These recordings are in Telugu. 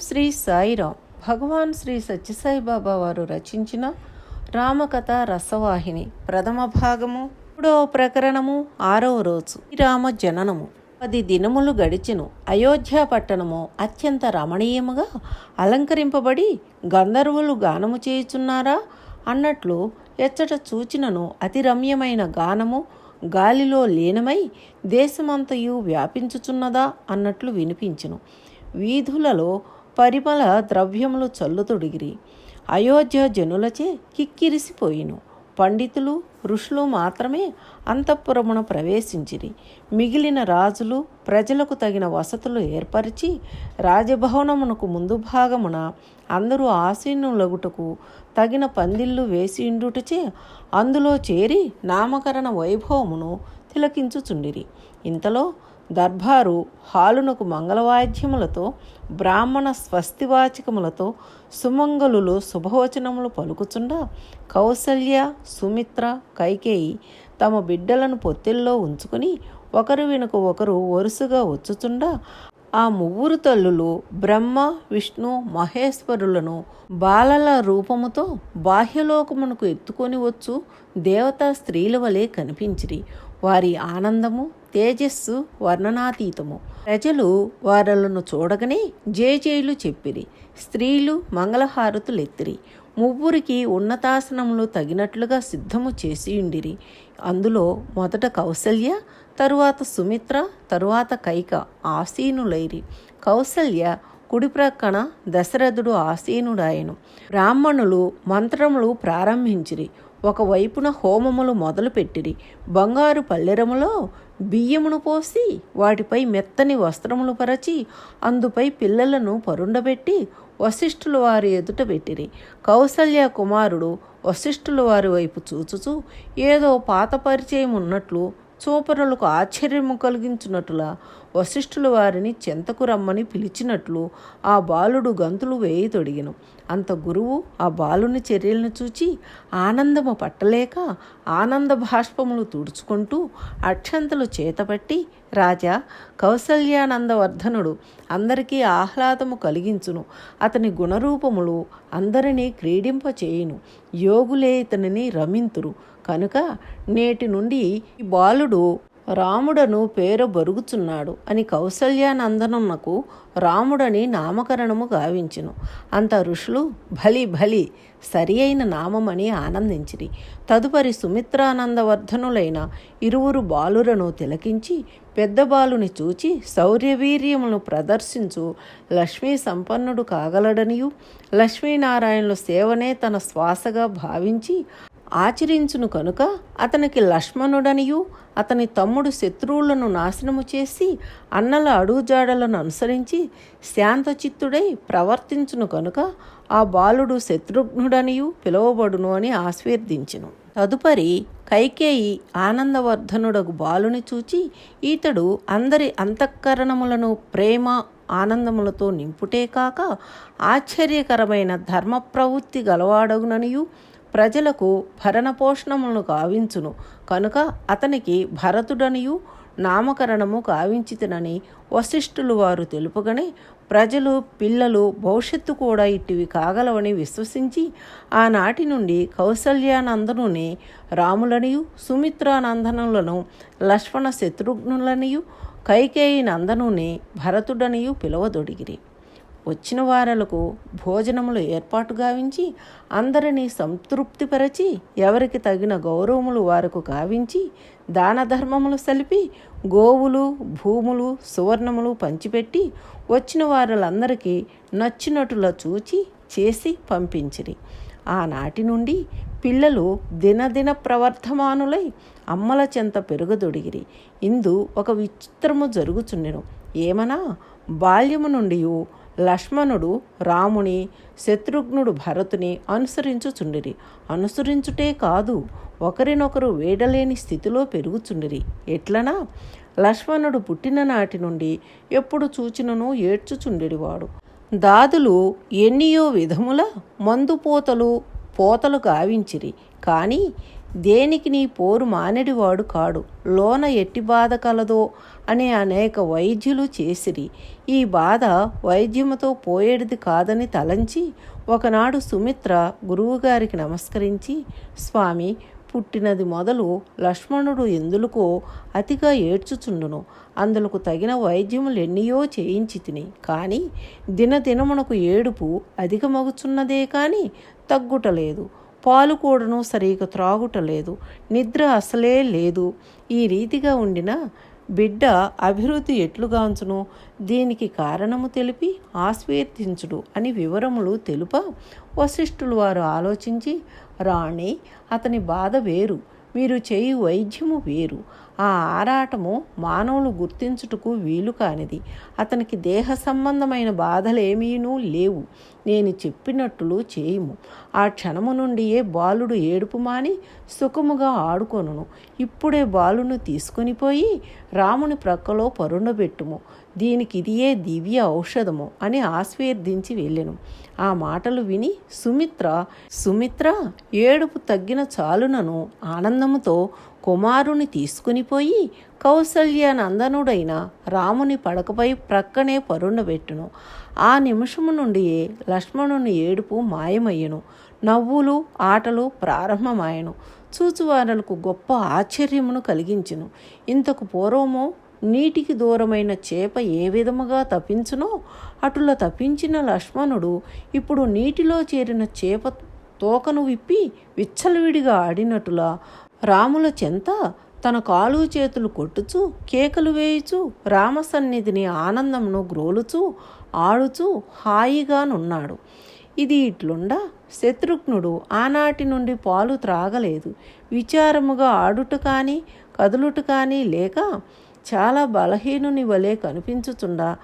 శ్రీ సాయిరాం. భగవాన్ శ్రీ సత్యసాయిబాబా వారు రచించిన రామకథ రసవాహిని ప్రథమ భాగము మూడవ ప్రకరణము ఆరవ రోజు శ్రీరామ జననము. పది దినములు గడిచెను. అయోధ్య పట్టణము అత్యంత రమణీయముగా అలంకరింపబడి గంధర్వులు గానము చేయుచున్నారా? అన్నట్లు ఎచ్చట చూచినను అతి రమ్యమైన గానము గాలిలో లీనమై దేశమంతయు వ్యాపించుచున్నదా? అన్నట్లు వినిపించును. వీధులలో పరిమళ ద్రవ్యములు చల్లుతుడిగిరి అయోధ్య జనులచే కిక్కిరిసిపోయిను. పండితులు ఋషులు మాత్రమే అంతఃపురమున ప్రవేశించిరి. మిగిలిన రాజులు ప్రజలకు తగిన వసతులు ఏర్పరిచి రాజభవనమునకు ముందు భాగమున అందరూ ఆసీనులగుటకు తగిన పందిళ్ళు వేసిండుటచే అందులో చేరి నామకరణ వైభవమును తిలకించుచుండిరి. ఇంతలో దర్బారు హాలునకు మంగళవాద్యములతో బ్రాహ్మణ స్వస్తివాచకములతో సుమంగళులు శుభవచనములు పలుకుచుండా కౌసల్య సుమిత్ర కైకేయి తమ బిడ్డలను పొత్తిల్లో ఉంచుకుని ఒకరు వెనుక ఒకరు వరుసగా వచ్చుచుండా ఆ ముగ్గురు తల్లులు బ్రహ్మ విష్ణు మహేశ్వరులను బాలల రూపముతో బాహ్యలోకమునకు ఎత్తుకొని వచ్చు దేవతా స్త్రీల వలె కనిపించిరి. వారి ఆనందము తేజస్సు వర్ణనాతీతము. ప్రజలు వారలను చూడగానే జేజేలు చెప్పిరి స్త్రీలు మంగళహారతులెత్తిరి ముగ్గురికి ఉన్నతాసనములు తగినట్లుగా సిద్ధము చేసి ఉండిరి. అందులో మొదట కౌసల్య తరువాత సుమిత్ర తరువాత కైక ఆసీనులైరి. కౌసల్య కుడి ప్రక్కన దశరథుడు ఆసీనుడాయను బ్రాహ్మణులు మంత్రములు ప్రారంభించిరి. ఒకవైపున హోమములు మొదలుపెట్టిరి. బంగారు పల్లెరములో బియ్యమును పోసి వాటిపై మెత్తని వస్త్రములు పరచి అందుపై పిల్లలను పరుండబెట్టి వశిష్ఠుల వారి ఎదుట పెట్టిరి. కౌసల్య కుమారుడు వశిష్ఠుల వారి వైపు చూచుచూ ఏదో పాత పరిచయం ఉన్నట్లు చూపరులకు ఆశ్చర్యము కలిగించున్నట్లుగా వశిష్ఠుల వారిని చెంతకు రమ్మని పిలిచినట్లు ఆ బాలుడు గంతులు వేయి తొడిగిను. అంత గురువు ఆ బాలుని చర్యలను చూచి ఆనందము పట్టలేక ఆనంద భాష్పములు తుడుచుకుంటూ అక్షంతలు చేతపట్టి రాజా కౌసల్యానందవర్ధనుడు అందరికీ ఆహ్లాదము కలిగించును. అతని గుణరూపములు అందరినీ క్రీడింపచేయును. యోగులే ఇతనిని రమింతురు. కనుక నేటి నుండి బాలుడు రాముడను పేరు బరుగుచున్నాడు అని కౌసల్యానందనమునకు రాముడని నామకరణము గావించును. అంత ఋషులు భలి భలి సరి అయిన నామమని ఆనందించిరి. తదుపరి సుమిత్రానందవర్ధనులైన ఇరువురు బాలులను తిలకించి పెద్ద బాలుని చూచి శౌర్యవీర్యమును ప్రదర్శించు లక్ష్మీ సంపన్నుడు కాగలడనియు. లక్ష్మీనారాయణుల సేవనే తన శ్వాసగా భావించి ఆచరించును కనుక అతనికి లక్ష్మణుడనియు అతని తమ్ముడు శత్రువులను నాశనము చేసి అన్నల అడుగుజాడలను అనుసరించి శాంతచిత్తుడై ప్రవర్తించును కనుక ఆ బాలుడు శత్రుఘ్నుడనియు పిలువబడును అని ఆశీర్దించును తదుపరి కైకేయి ఆనందవర్ధనుడగు బాలుని చూచి ఈతడు అందరి అంతఃకరణములను ప్రేమ ఆనందములతో నింపుటే కాక ఆశ్చర్యకరమైన ధర్మ ప్రవృత్తి గలవాడగుననియు ప్రజలకు భరణపోషణములను కావించును కనుక అతనికి భరతుడనియు నామకరణము కావించితనని వశిష్ఠులు వారు తెలుపుగనే ప్రజలు పిల్లలు భవిష్యత్తు కూడా ఇట్టివి కాగలవని విశ్వసించి ఆనాటి నుండి కౌసల్యానందనుని రాములనియు సుమిత్రానందనులను లక్ష్మణ శత్రుఘ్నులనియు కైకేయి నందనుని భరతుడనియు పిలవదొడిగిరి. వచ్చిన వారలకు భోజనములు ఏర్పాటు గావించి అందరినీ సంతృప్తిపరచి ఎవరికి తగిన గౌరవములు వారికి గావించి దాన ధర్మములు సలిపి గోవులు భూములు సువర్ణములు పంచిపెట్టి వచ్చిన వారులందరికీ నచ్చినట్టులా చూచి చేసి పంపించిరి. ఆనాటి నుండి పిల్లలు దినదిన ప్రవర్ధమానులై అమ్మల చెంత పెరుగదొడిగిరి. ఇందు ఒక విచిత్రము జరుగుచుండెను. ఏమనా బాల్యము నుండి లక్ష్మణుడు రాముని శత్రుఘ్నుడు భరతుని అనుసరించుచుండిరి. అనుసరించుటే కాదు ఒకరినొకరు వేడలేని స్థితిలో పెరుగుచుండిరి. ఎట్లనా? లక్ష్మణుడు పుట్టిన నాటి నుండి ఎప్పుడు చూచినను ఏడ్చుచుండెడివాడు దాదులు ఎన్నియో విధముల మందుపోతలు పోతలు గావించిరి. కానీ దేనికి నీ పోరు మానడివాడు కాడు. లోన ఎట్టి బాధ కలదో అనే అనేక వైద్యులు చేసిరి. ఈ బాధ వైద్యముతో పోయేడిది కాదని తలంచి ఒకనాడు సుమిత్ర గురువుగారికి నమస్కరించి స్వామి పుట్టినది మొదలు లక్ష్మణుడు ఎందులకో అతిగా ఏడ్చుచుండును. అందులకు తగిన వైద్యములెన్నియో చేయించి తిని. కానీ దినదినమునకు ఏడుపు అధికమగుచున్నదే కానీ తగ్గుటలేదు. పాలు కూడాను సరిగా త్రాగుటలేదు నిద్ర అసలే లేదు. ఈ రీతిగా ఉండిన బిడ్డ అభివృద్ధి ఎట్లుగాంచును? దీనికి కారణము తెలిపి ఆస్వేర్తించుడు అని వివరములు తెలుప వశిష్ఠులు వారు ఆలోచించి రాణి అతని బాధ వేరు. మీరు చేయి వైద్యము వేరు. ఆ ఆరాటము మానవులు గుర్తించుటకు వీలు కానిది. అతనికి దేహ సంబంధమైన బాధలేమీనూ లేవు. నేను చెప్పినట్లు చేయుము. ఆ క్షణము నుండియే బాలుడు ఏడుపు మాని సుఖముగా ఆడుకొనును. ఇప్పుడే బాలును తీసుకొని పోయి రాముని ప్రక్కలో పరుండబెట్టుము. దీనికి ఇదియే దివ్య ఔషధము అని ఆస్వేర్దించి వెళ్ళెను. ఆ మాటలు విని సుమిత్ర సుమిత్ర ఏడుపు తగ్గిన చాలునను ఆనందముతో కుమారుని తీసుకుని పోయి నందనుడైన రాముని పడకపై ప్రక్కనే పరుండబెట్టును ఆ నిమిషము నుండియే లక్ష్మణుని ఏడుపు మాయమయ్యను. నవ్వులు ఆటలు ప్రారంభమాయను. చూచువారలకు గొప్ప ఆశ్చర్యమును కలిగించును. ఇంతకు పూర్వము నీటికి దూరమైన చేప ఏ విధముగా తప్పించునో అటులా తప్పించిన లక్ష్మణుడు ఇప్పుడు నీటిలో చేరిన చేప తోకను విప్పి విచ్చలవిడిగా ఆడినట్టులా రాముల చెంత తన కాలు చేతులు కొట్టుచు కేకలు వేయుచు రామ సన్నిధిని ఆనందమును గ్రోలుచు ఆడుచు హాయిగానున్నాడు ఇది ఇట్లుండా శత్రుఘ్నుడు ఆనాటి నుండి పాలు త్రాగలేదు. విచారముగా ఆడుట కానీ కదులుట కానీ లేక చాలా బలహీనుని వలె కనిపించుచుండా.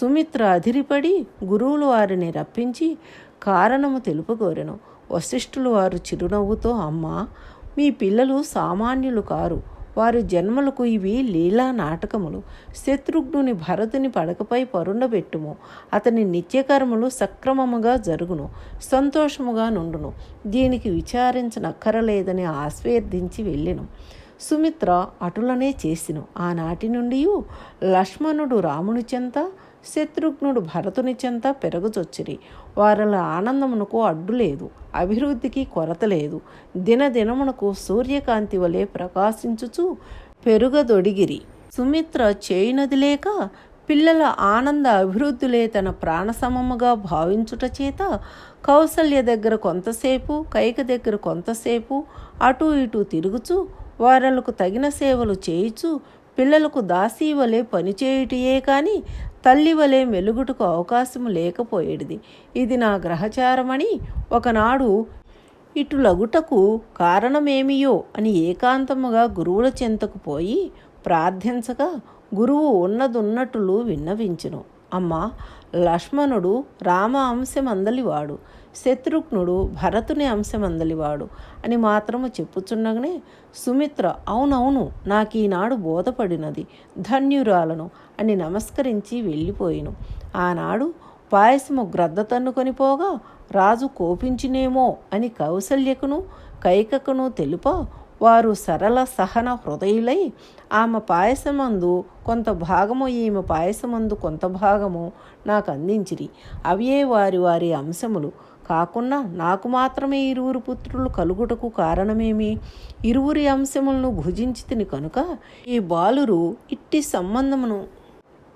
సుమిత్ర అధిరిపడి గురువులు వారిని రప్పించి కారణము తెలుపుకోరెను వశిష్ఠులు వారు చిరునవ్వుతో అమ్మా మీ పిల్లలు సామాన్యులు కారు. వారి జన్మలకు ఇవి లీలా నాటకములు. శత్రుఘ్నుని భరతుని పడకపై పరుండబెట్టుము. అతని నిత్యకర్మలు సక్రమముగా జరుగును. సంతోషముగా నుండును. దీనికి విచారించనక్కరలేదని ఆస్వేర్దించి వెళ్ళెను. సుమిత్ర అటులనే చేసిను. ఆనాటి నుండి లక్ష్మణుడు రాముని చెంత శత్రుఘ్నుడు భరతుని చెంత పెరగచొచ్చిరి వారిల ఆనందమునకు అడ్డు లేదు అభివృద్ధికి కొరత లేదు. దినదినమునకు సూర్యకాంతి వలె ప్రకాశించుచు పెరుగదొడిగిరి. సుమిత్ర చేయునది లేక పిల్లల ఆనంద అభివృద్ధులే తన ప్రాణసమముగా భావించుట చేత కౌసల్య దగ్గర కొంతసేపు కైక దగ్గర కొంతసేపు అటు ఇటు తిరుగుచు వారలకు తగిన సేవలు చేయుచు పిల్లలకు దాసీ వలె పనిచేయుటియే కానీ తల్లి వలె మెలుగుటకు అవకాశం లేకపోయేది ఇది నా గ్రహచారమని ఒకనాడు ఇటు లగుటకు కారణమేమియో అని ఏకాంతముగా గురువుల చెంతకు పోయి ప్రార్థించగా గురువు ఉన్నదున్నట్లు విన్నవించును. అమ్మ లక్ష్మణుడు రామ అంశమందలివాడు శత్రుఘ్నుడు భరతుని అంశమందలివాడు అని మాత్రము చెప్పుచున్నగానే సుమిత్ర అవునవును నాకు ఈనాడు బోధపడినది ధన్యురాలను అని నమస్కరించి వెళ్ళిపోయిను. ఆనాడు పాయసము గ్రద్ద తన్నుకొని పోగా రాజు కోపించినేమో అని కౌసల్యకును కైకకును తెలుప వారు సరళ సహన హృదయులై ఆమె పాయసమందు కొంత భాగము ఈమె పాయసమందు కొంత భాగము నాకు అందించిరి అవే వారి వారి అంశములు? కాకుండా నాకు మాత్రమే ఇరువురు పుత్రులు కలుగుటకు కారణమేమి? ఇరువురి అంశములను భుజించి తిని కనుక ఈ బాలురు ఇట్టి సంబంధమును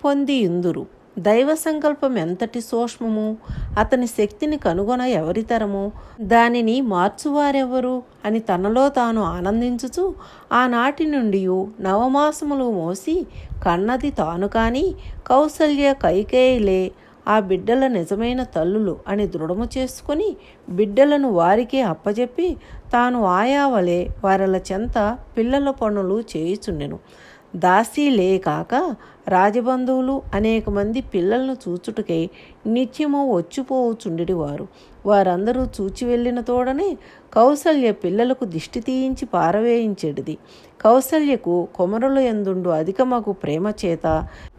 పొంది ఇందురు దైవ సంకల్పం ఎంతటి సూక్ష్మము? అతని శక్తిని కనుగొన ఎవరితరము దానిని మార్చువారెవరు? అని తనలో తాను ఆనందించుచు ఆనాటి నుండి నవమాసములు మోసి కన్నది తాను కాని కౌసల్య కైకేయిలే ఆ బిడ్డల నిజమైన తల్లులు అని దృఢము చేసుకొని బిడ్డలను వారికే అప్పజెప్పి తాను ఆయావలే వారల చెంత పిల్లల పనులు చేయుచుండెను. దాసీలే కాక రాజబంధువులు అనేక మంది పిల్లలను చూచుటకై నిత్యము వచ్చిపోవుచుండెడివారు. వారందరూ చూచి వెళ్ళిన తోడనే కౌసల్య పిల్లలకు దిష్టి తీయించి పారవేయించేటిది కౌసల్యకు కొమరుల ఎందుండు అధికమగు ప్రేమ చేత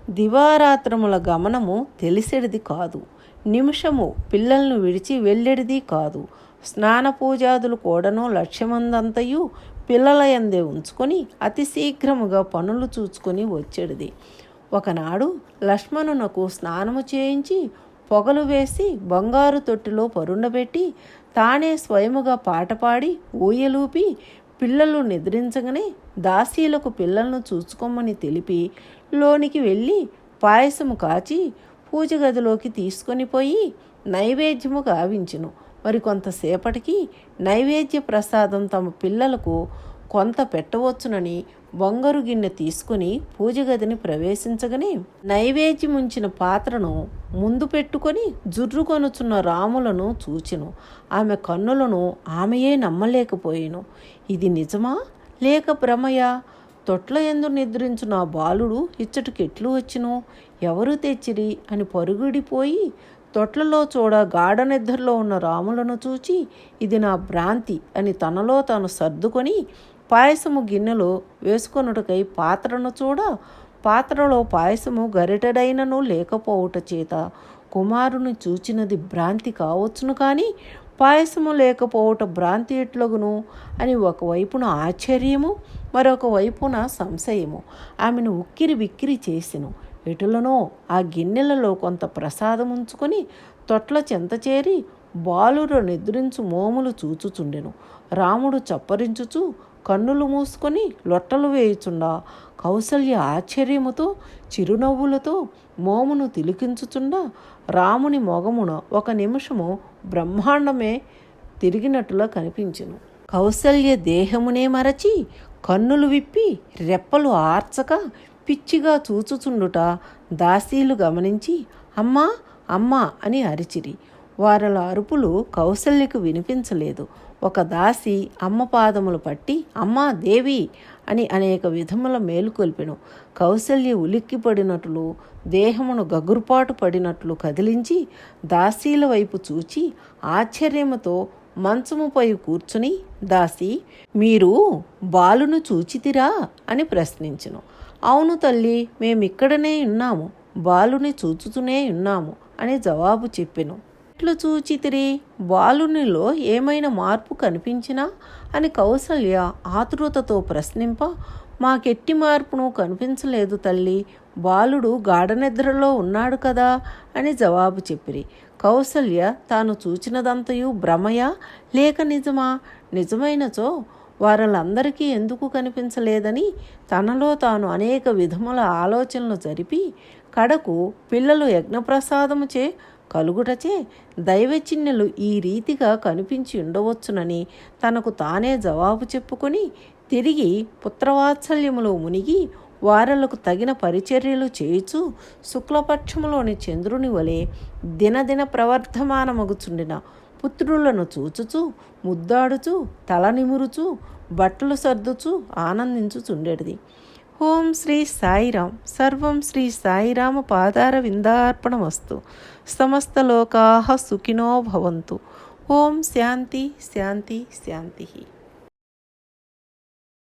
దివారాత్రముల గమనము తెలిసెడిది కాదు. నిమిషము పిల్లలను విడిచి వెళ్ళెడిది కాదు. స్నాన పూజాదులు కూడాను లక్ష్యమందంతయు పిల్లల ఎందే ఉంచుకొని అతి శీఘ్రముగా పనులు చూచుకొని వచ్చేడిది. ఒకనాడు లక్ష్మణునకు స్నానము చేయించి పొగలు వేసి బంగారు తొట్టిలో పరుండబెట్టి తానే స్వయముగా పాట పాడి ఊయలూపి పిల్లలు నిద్రించగానే దాసీలకు పిల్లలను చూసుకోమని తెలిపి లోనికి వెళ్ళి పాయసము కాచి పూజ గదిలోకి తీసుకొని పోయి నైవేద్యము గావించును. మరి కొంతసేపటికి నైవేద్య ప్రసాదం తమ పిల్లలకు కొంత పెట్టవచ్చునని బొంగరు గిన్నె తీసుకుని పూజగదిని ప్రవేశించగానే నైవేద్యముంచిన పాత్రను ముందు పెట్టుకొని జుర్రుకొనుచున్న రాములను చూచెను. ఆమె కన్నులను ఆమెయే నమ్మలేకపోయాను. ఇది నిజమా? లేక భ్రమయా? తొట్ల ఎందు నిద్రించిన బాలుడు ఇచ్చటికెట్లు వచ్చును? ఎవరు తెచ్చిరి? అని పరుగుడిపోయి తొట్లలో చూడ గాఢ నిద్రలో ఉన్న రాములను చూచి ఇది నా భ్రాంతి అని తనలో తాను సర్దుకొని పాయసము గిన్నెలో వేసుకొనుటకై పాత్రను చూడ పాత్రలో పాయసము గరిటెడైనను లేకపోవుట చేత కుమారుని చూచినది భ్రాంతి కావచ్చును కానీ పాయసము లేకపోవుట భ్రాంతి ఎట్లగును? అని ఒకవైపున ఆశ్చర్యము మరొక వైపున సంశయము. ఆమెను ఉక్కిరి విక్కిరి చేసెను. ఎటులనో ఆ గిన్నెలలో కొంత ప్రసాదం ఉంచుకొని తొట్ల చెంత చేరి బాలురు నిద్రించు మోములు చూచుచుండెను. రాముడు చప్పరించుచు కన్నులు మూసుకొని లొట్టలు వేయుచుండా. కౌసల్య ఆశ్చర్యముతో చిరునవ్వులతో మోమును తిలికించుచుండా. రాముని మొగమున ఒక నిమిషము బ్రహ్మాండమే తిరిగినట్టులా కనిపించెను. కౌసల్య దేహమునే మరచి కన్నులు విప్పి రెప్పలు ఆర్చక పిచ్చిగా చూచుచుండుట దాసీలు గమనించి అమ్మా అమ్మా అని అరిచిరి. వారల అరుపులు కౌసల్యకు వినిపించలేదు. ఒక దాసి అమ్మ పాదములు పట్టి అమ్మా దేవి అని అనేక విధముల మేలుకొల్పెను కౌశల్య ఉలిక్కిపడినట్లు దేహమును గగురుపాటు పడినట్లు కదిలించి దాసీల వైపు చూచి ఆశ్చర్యముతో మంచముపై కూర్చుని దాసి మీరు బాలును చూచితిరా? అని ప్రశ్నించును. అవును తల్లి మేమిక్కడనే ఉన్నాము బాలుని చూచుతూనే ఉన్నాము అని జవాబు చెప్పెను. ఎట్లు చూచితిరి బాలునిలో ఏమైనా మార్పు కనిపించినా అని కౌసల్య ఆతృతతో ప్రశ్నింప మాకెట్టి మార్పును కనిపించలేదు తల్లి బాలుడు గాఢనిద్రలో ఉన్నాడు కదా అని జవాబు చెప్పిరి. కౌసల్య తాను చూచినదంతయు భ్రమయా? లేక నిజమా? నిజమైనచో వారందరికీ ఎందుకు కనిపించలేదని తనలో తాను అనేక విధముల ఆలోచనలు జరిపి కడకు పిల్లలు యజ్ఞప్రసాదముచే కలుగుటచే దైవచిన్నెలు ఈ రీతిగా కనిపించి ఉండవచ్చునని తనకు తానే జవాబు చెప్పుకొని తిరిగి పుత్రవాత్సల్యములో మునిగి వారలకు తగిన పరిచర్యలు చేయుచు శుక్లపక్షములోని చంద్రుని వలె దినదిన ప్రవర్ధమానమగుచుండిన పుత్రులను చూచుచు ముద్దాడుచు తల నిమురుచు బట్టలు సర్దుచు ఆనందించుచుండేది ఓం శ్రీ సాయిరాం సర్వం శ్రీ సాయిరామ పాదార విందార్పణమస్తు సమస్త లోకా సుఖినో భవంతు. ఓం శాంతి శాంతి శాంతి.